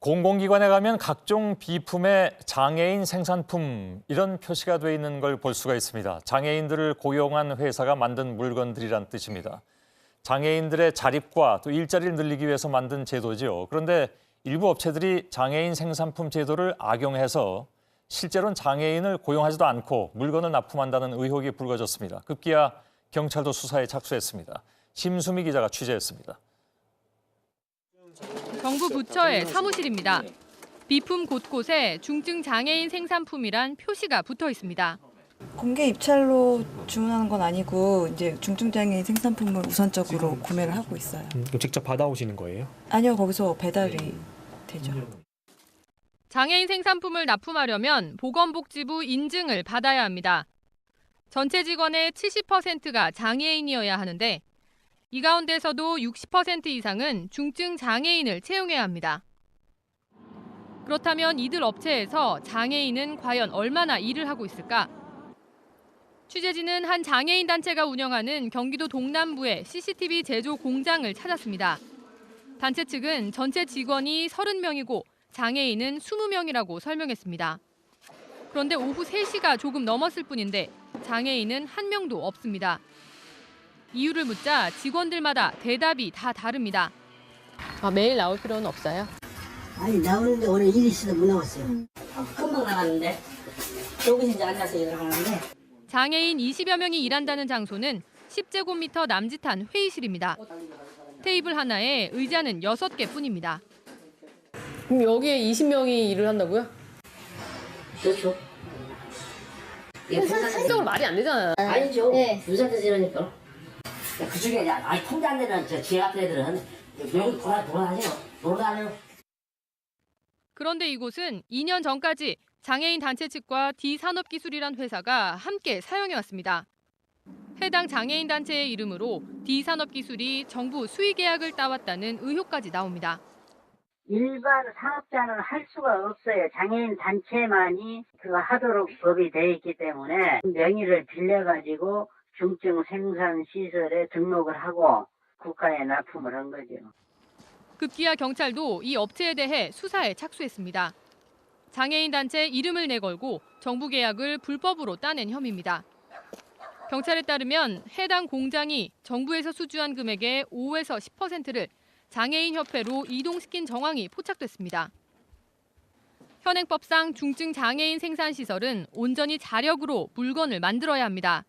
공공기관에 가면 각종 비품의 장애인 생산품 이런 표시가 돼 있는 걸 볼 수가 있습니다. 장애인들을 고용한 회사가 만든 물건들이란 뜻입니다. 장애인들의 자립과 또 일자리를 늘리기 위해서 만든 제도죠. 그런데 일부 업체들이 장애인 생산품 제도를 악용해서 실제로는 장애인을 고용하지도 않고 물건을 납품한다는 의혹이 불거졌습니다. 급기야 경찰도 수사에 착수했습니다. 심수미 기자가 취재했습니다. 정부 부처의 사무실입니다. 비품 곳곳에 중증 장애인 생산품이란 표시가 붙어 있습니다. 공개 입찰로 주문하는 건 아니고 이제 중증 장애인 생산품을 우선적으로 구매를 하고 있어요. 음, 직접 받아오시는 거예요? 아니요, 거기서 배달이 되죠. 장애인 생산품을 납품하려면 보건복지부 인증을 받아야 합니다. 전체 직원의 70%가 장애인이어야 하는데 이 가운데서도 60% 이상은 중증 장애인을 채용해야 합니다. 그렇다면 이들 업체에서 장애인은 과연 얼마나 일을 하고 있을까? 취재진은 한 장애인 단체가 운영하는 경기도 동남부의 CCTV 제조 공장을 찾았습니다. 단체 측은 전체 직원이 30명이고 장애인은 20명이라고 설명했습니다. 그런데 오후 3시가 조금 넘었을 뿐인데 장애인은 한 명도 없습니다. 이유를 묻자 직원들마다 대답이 다 다릅니다. 아, 매일 나올 필요는 없어요? 아니 나오는데 오늘 일이 있어서 못 나왔어요. 아, 금방 나갔는데 여기서 이제 앉아서 일을 하는데 장애인 20여 명이 일한다는 장소는 10제곱미터 남짓한 회의실입니다. 테이블 하나에 의자는 6개 뿐입니다. 그럼 여기에 20명이 일을 한다고요? 그렇죠. 예, 실적으로 말이 안 되잖아요. 아니죠. 부산에서 이러니까. 그 중에 아니 통제 안 되는 저 지하 같은 애들은 여기 돌아 돌아다녀 돌아다녀. 그런데 이곳은 2년 전까지 장애인 단체 측과 D산업기술이란 회사가 함께 사용해 왔습니다. 해당 장애인 단체의 이름으로 D산업기술이 정부 수의 계약을 따왔다는 의혹까지 나옵니다. 일반 사업자는 할 수가 없어요. 장애인 단체만이 그거 하도록 법이 돼 있기 때문에 명의를 빌려가지고 중증 생산 시설에 등록을 하고 국가에 납품을 한 거죠. 급기야 경찰도 이 업체에 대해 수사에 착수했습니다. 장애인 단체 이름을 내걸고 정부 계약을 불법으로 따낸 혐의입니다. 경찰에 따르면 해당 공장이 정부에서 수주한 금액의 5에서 10%를 장애인 협회로 이동시킨 정황이 포착됐습니다. 현행법상 중증 장애인 생산 시설은 온전히 자력으로 물건을 만들어야 합니다.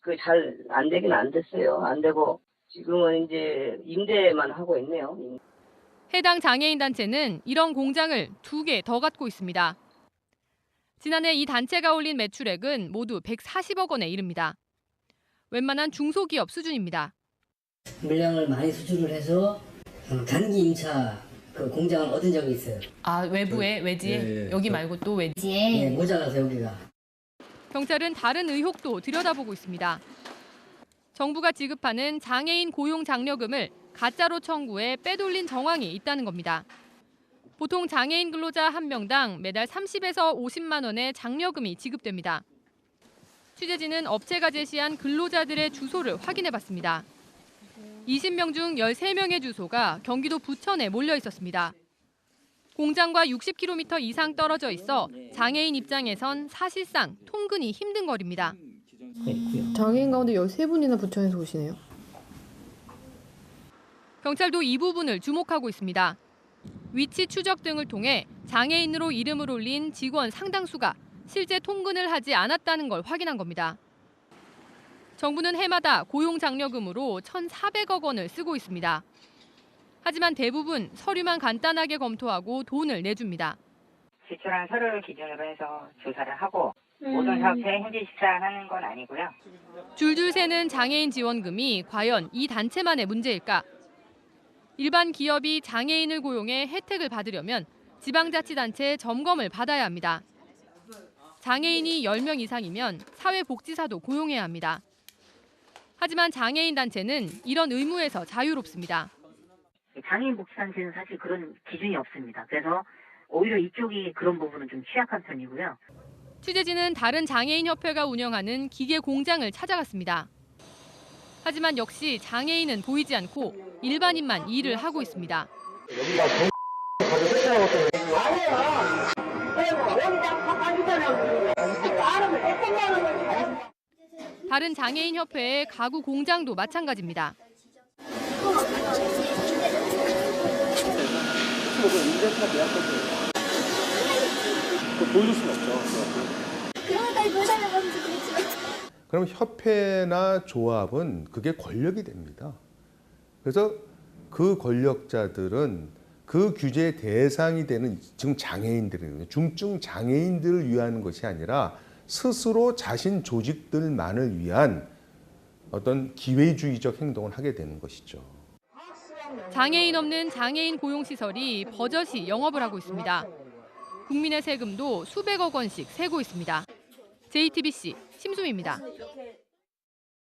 그 잘 안 되긴 안 됐어요. 안 되고 지금은 이제 임대만 하고 있네요. 해당 장애인 단체는 이런 공장을 두 개 더 갖고 있습니다. 지난해 이 단체가 올린 매출액은 모두 140억 원에 이릅니다. 웬만한 중소기업 수준입니다. 물량을 많이 수출을 해서 어, 단기 임차 그 공장을 얻은 적이 있어요. 아 외부에 외지에 여기 말고 또 외지. 예, 모자라서 여기가. 경찰은 다른 의혹도 들여다보고 있습니다. 정부가 지급하는 장애인 고용 장려금을 가짜로 청구해 빼돌린 정황이 있다는 겁니다. 보통 장애인 근로자 한 명당 매달 30에서 50만 원의 장려금이 지급됩니다. 취재진은 업체가 제시한 근로자들의 주소를 확인해 봤습니다. 20명 중 13명의 주소가 경기도 부천에 몰려 있었습니다. 공장과 60km 이상 떨어져 있어 장애인 입장에선 사실상 통근이 힘든 거리입니다. 장애인 가운데 13분이나 부천에서 오시네요. 경찰도 이 부분을 주목하고 있습니다. 위치 추적 등을 통해 장애인으로 이름을 올린 직원 상당수가 실제 통근을 하지 않았다는 걸 확인한 겁니다. 정부는 해마다 고용 장려금으로 1,400억 원을 쓰고 있습니다. 하지만 대부분 서류만 간단하게 검토하고 돈을 내줍니다. 제출한 서류를 기준으로 해서 조사를 하고 모든 사업체에 현지 식사하는 건 아니고요. 줄줄 새는 장애인 지원금이 과연 이 단체만의 문제일까? 일반 기업이 장애인을 고용해 혜택을 받으려면 지방자치단체 점검을 받아야 합니다. 장애인이 10명 이상이면 사회복지사도 고용해야 합니다. 하지만 장애인 단체는 이런 의무에서 자유롭습니다. 장애인 복지단체는 사실 그런 기준이 없습니다. 그래서 오히려 이쪽이 그런 부분은 좀 취약한 편이고요. 취재진은 다른 장애인 협회가 운영하는 기계 공장을 찾아갔습니다. 하지만 역시 장애인은 보이지 않고 일반인만 일을 하고 있습니다. 여기가 다른 장애인 협회의 가구 공장도 마찬가지입니다. 그럼 협회나 조합은 그게 권력이 됩니다. 그래서 그 권력자들은 그 규제 대상이 되는 지금 장애인들이거든요. 중증 장애인들을 위한 것이 아니라 스스로 자신 조직들만을 위한 어떤 기회주의적 행동을 하게 되는 것이죠. 장애인 없는 장애인 고용시설이 버젓이 영업을 하고 있습니다. 국민의 세금도 수백억 원씩 새고 있습니다. JTBC 심수미입니다.